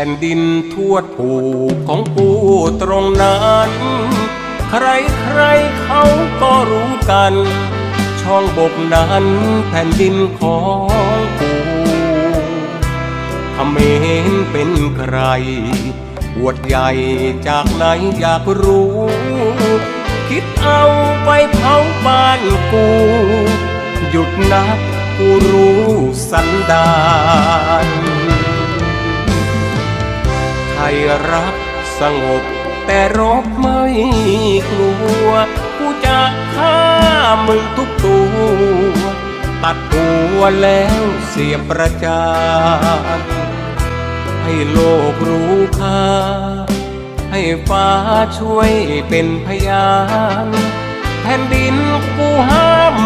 ผ่นดินทวดปู่ของกูตรงนั้น ใครใครเขาก็รู้กัน ช่องบกนั้นแผ่นดินของปู่เมรเป็นใครอวดใหญ่จากไหนอยากรู้ คิดเอาไปเผาบ้านกู หยุดนับกูรู้สันดาน รักสงบ แต่รบไม่กลัว กูจะฆ่ามึงทุกตัว ตัดหัวแล้วเสียประจานให้โลกรู้ค่า ให้ฟ้าช่วยเป็นพยาน แผ่นดินกูห้าม